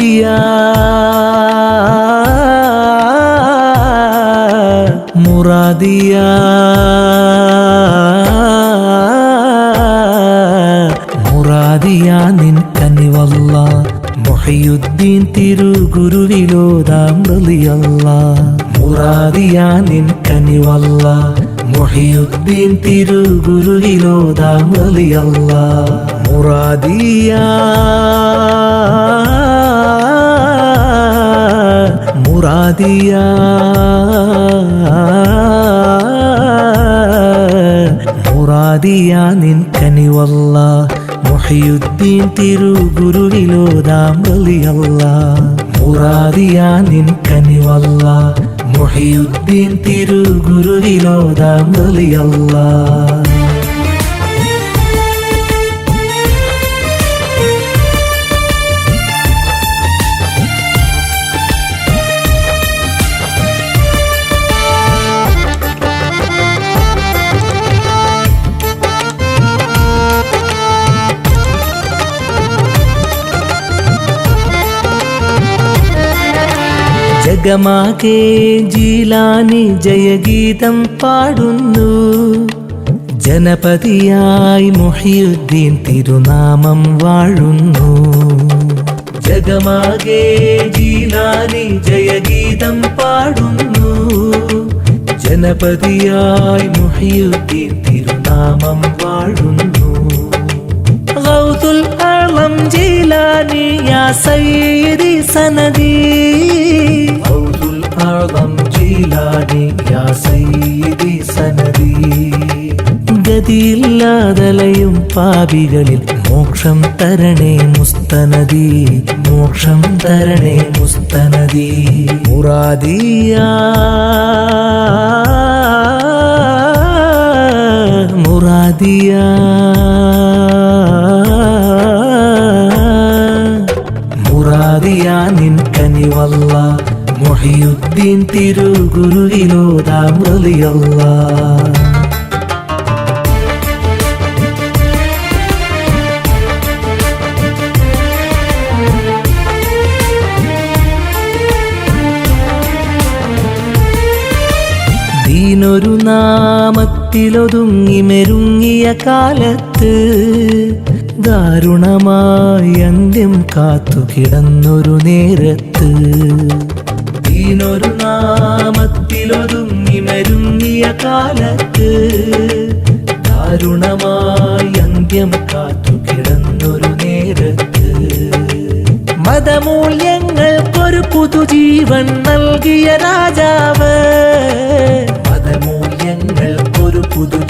മുറാദിയ. മുറാദിയ നിൻ കനിവല്ല. മൊഹയുദ്ദീൻ തിരുഗുരുവിലോദാമൃതിയല്ല. മുറാദിയ നിൻ കനിവല്ല. മൊഹയുദ്ദീൻ തിരുഗുരുവിലോദാമൃതിയല്ല. മുറാദിയ. മുറാദിയ. മുറാദിയ നിൻ കനിവല്ല. മുഹയുദ്ദീൻ തിരുഗുരുവിലോതാം റളിയല്ല മുറാദിയ നിൻ കനിവല്ല. മുഹയുദ്ദീൻ തിരുഗുരുവിലോതാം സ്വർഗമാകെ ജീലാനി ജയഗീതം പാടുന്നു. ജനപതിയായി മൊഹിയുദ്ദീൻ തിരുനാമം വാഴുന്നു. ജഗമാകെ ജീലാനി ജയഗീതം പാടുന്നു. ജനപതിയായി മൊഹിയുദ്ദീൻ തിരുനാമം വാഴുന്നു. ഗൗതുൽ ജീലാനി യാ സയ്യിദി സനദീ. പാപികളിൽ മോക്ഷം തരണേ മുസ്തനദി മോക്ഷം തരണേ മുസ്തനദി. മുറാദിയ മുറാദിയ. മുറാദിയ നിൻ കനിവല്ല മുഹിയുദ്ദീൻ തിരുഗുരുവിലോതാം ദീനൊരു നാമത്തിലൊതുങ്ങി മെരുങ്ങിയ കാലത്ത് ദാരുണമായി അന്ത്യം കാത്തു കിടന്നൊരു നേരത്ത്. ദീനൊരു നാമത്തിലൊതുങ്ങി മെരുങ്ങിയ കാലത്ത് ദാരുണമായി അന്ത്യം കാത്തു കിടന്നൊരു നേരത്ത്. മതമൂല്യങ്ങൾക്കൊരു പുതുജീവൻ നൽകിയ രാജാവ്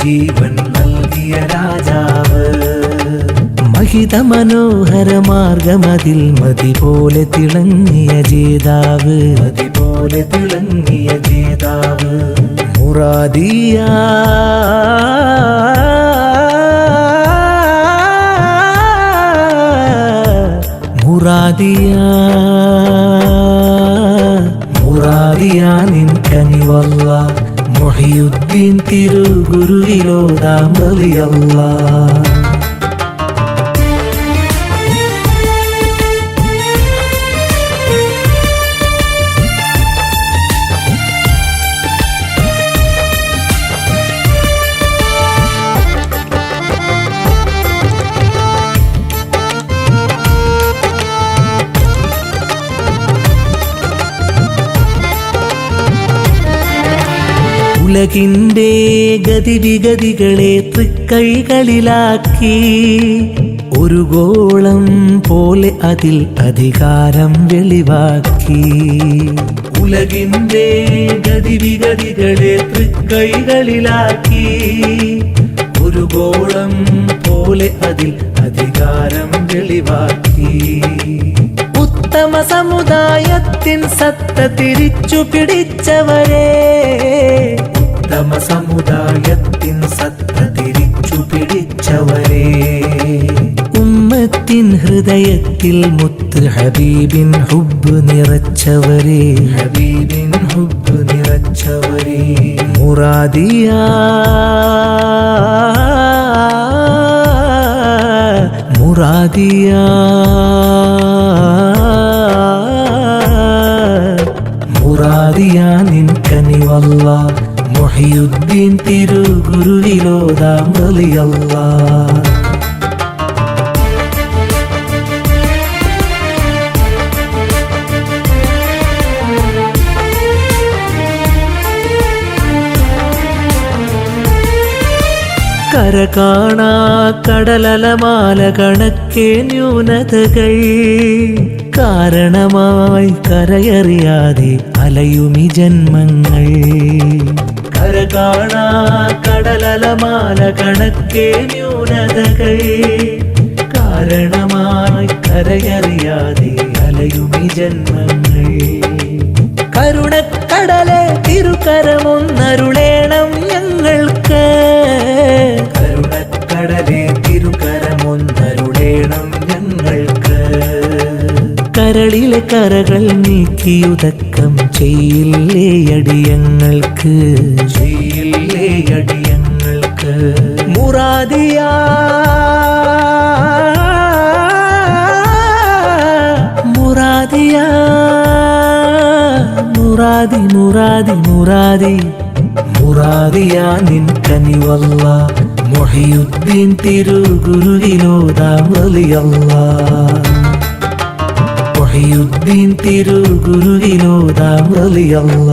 പുതുജീവൻ നൽകിയ രാജാവ്. മഹിത മനോഹര മാർഗമതിൽ മതി പോലെ തിളങ്ങിയ ജേതാവ്. മതി പോലെ തിളങ്ങിയ ജേതാവ്. മുറാദിയ മുറാദിയ. മുറാദിയ നിൻ കനിവല്ല. മുഹിയുദ്ദീൻ തിരുഗുരുവിലോതാം റളിയല്ല ഉലകിന്റെ ഗതിവിഗതികളെ തൃക്കൈകളിലാക്കി. ഒരു ഗോളം പോലെ അതിൽ അധികാരം വെളിവാക്കി. ഉലകിന്റെ ഗതിവിഗതികളെ തൃക്കൈകളിലാക്കി. ഒരു ഗോളം പോലെ അതിൽ അധികാരം വെളിവാക്കി. ഉത്തമ സമുദായത്തിൻ സത്ത തിരിച്ചു പിടിച്ചവരെ ഉത്തമ സമുദായത്തിൻ സത്ത തിരിച്ചു പിടിച്ചവരെ. ഉമ്മത്തിൻ ഹൃദയത്തിൽ മുത്ത് ഹബീബിൻ ഹുബ് നിറച്ചവരെ. ഹബീബിൻ ഹുബ് നിറച്ചവരെ. മുറാദിയ മുറാദിയ മുറാദിയ നിൻ കനിവല്ല മൊഹിയുദ്ദീൻ തിരുഗുരുവിലോതാം വലിയല്ലാ കര കാണാ കടലലമാല കണക്കെ ന്യൂനതകൾ. കാരണമായി കരയറിയാതെ അലയുമി ജന്മങ്ങൾ. കടലലമാല കണക്കെ ന്യൂനതകൾ. കാരണമായി കരയറിയാതെ അലയുമി ജന്മങ്ങൾ. കരുണക്കടലെ തിരുക്കരമൊന്നരുളേണം ഞങ്ങൾക്ക്. കരുണക്കടലെ തിരുക്കരമൊന്നരുളേണം ഞങ്ങൾക്ക്. കരളിലെ കരകൾ നീക്കിയുതക്കം ചെയ്യില്ലേ അടിയങ്ങൾക്ക്. ചെയ്യില്ലേ അടിയങ്ങൾക്ക് മുറാദിയാ മുറാദിയാ മുറാദി മുറാദി മുറാദി മുറാദിയാ നിൻ കനിവല്ല മൊഹിയുദ്ദീൻ തിരുഗുരുവിനോദാം വലിയല്ല മൊഹിയുദ്ദീൻ തിരുഗുരുവിനോദാം വലിയല്ല